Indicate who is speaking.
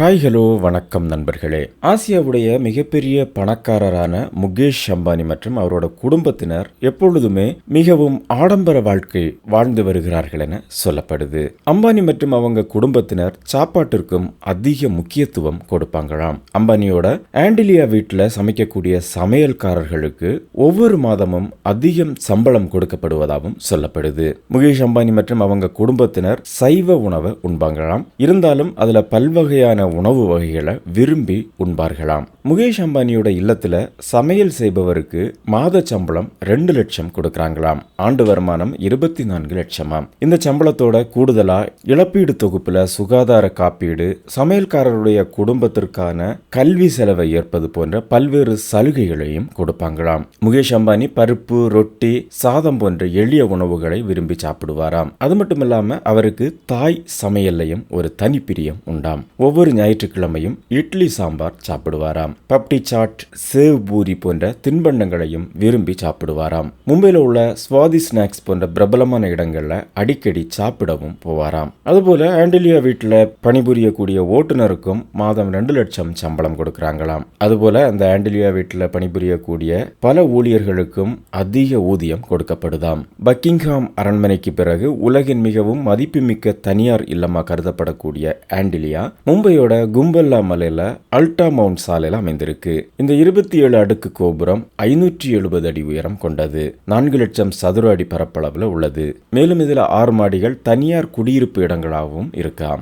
Speaker 1: Hi hello வணக்கம் நண்பர்களே. ஆசியாவுடைய மிகப்பெரிய பணக்காரரான முகேஷ் அம்பானி மற்றும் அவரோட குடும்பத்தினர் எப்பொழுதுமே மிகவும் ஆடம்பர வாழ்க்கை வாழ்ந்து வருகிறார்கள் என சொல்லப்படுது. அம்பானி மற்றும் அவங்க குடும்பத்தினர் சாப்பாட்டிற்கும் அதிக முக்கியத்துவம் கொடுப்பாங்களாம். அம்பானியோட ஆண்டிலியா வீட்டில் சமைக்கக்கூடிய சமையல்காரர்களுக்கு ஒவ்வொரு மாதமும் அதிகம் சம்பளம் கொடுக்கப்படுவதாகவும் சொல்லப்படுது. முகேஷ் அம்பானி மற்றும் அவங்க குடும்பத்தினர் சைவ உணவை உண்பாங்களாம். இருந்தாலும் அதுல பல்வகையான உணவு வகைகளை விரும்பி உண்பார்களாம். முகேஷ் அம்பானியோட இல்லத்தில் சமையல் செய்பவருக்கு மாத சம்பளம் ரெண்டு லட்சம் கொடுக்குறாங்களாம். ஆண்டு வருமானம் இருபத்தி நான்கு லட்சமாம். இந்த சம்பளத்தோட கூடுதலாக இழப்பீடு தொகுப்பில் சுகாதார காப்பீடு சமையல்காரருடைய குடும்பத்திற்கான கல்வி செலவை ஏற்பது போன்ற பல்வேறு சலுகைகளையும் கொடுப்பாங்களாம். முகேஷ் அம்பானி பருப்பு ரொட்டி சாதம் போன்ற எளிய உணவுகளை விரும்பி சாப்பிடுவாராம். அது மட்டும் இல்லாமல் அவருக்கு தாய் சமையல்லையும் ஒரு தனிப்பிரியம் உண்டாம். ஒவ்வொரு ஞாயிற்றுக்கிழமையும் இட்லி சாம்பார் சாப்பிடுவாராம். பப்டி சாட் சேவ் பூரி போன்ற தின்பண்டங்களையும் விரும்பி சாப்பிடுவாராம். மும்பையில் உள்ள சுவாதி ஸ்நாக்ஸ் போன்ற பிரபலமான இடங்களில் அடிக்கடி சாப்பிடவும் போவாராம். அதுபோல ஆண்டிலியா வீட்டில் பணிபுரியக்கூடிய ஓட்டுநருக்கும் மாதம் ரெண்டு லட்சம் சம்பளம் கொடுக்கறாங்களாம். அதுபோல அந்த ஆண்டிலியா வீட்டில் பணிபுரியக்கூடிய பல ஊழியர்களுக்கும் அதிக ஊதியம் கொடுக்கப்படுதாம். பக்கிங்ஹாம் அரண்மனைக்கு பிறகு உலகின் மிகவும் மதிப்புமிக்க தனியார் இல்லமாக கருதப்படக்கூடிய ஆண்டிலியா மும்பையோட கும்பல்லா மலையில் அல்டா மவுண்ட் சாலையில் அமைந்திருக்கு. இந்த இருபத்தி ஏழு அடுக்கு கோபுரம் ஐநூற்றி எழுபது அடி உயரம் கொண்டது. நான்கு லட்சம் சதுர அடி பரப்பளவில் உள்ளது. மேலும் இதுல ஆறு மாடிகள் தனியார் குடியிருப்பு இடங்களாகவும் இருக்காம்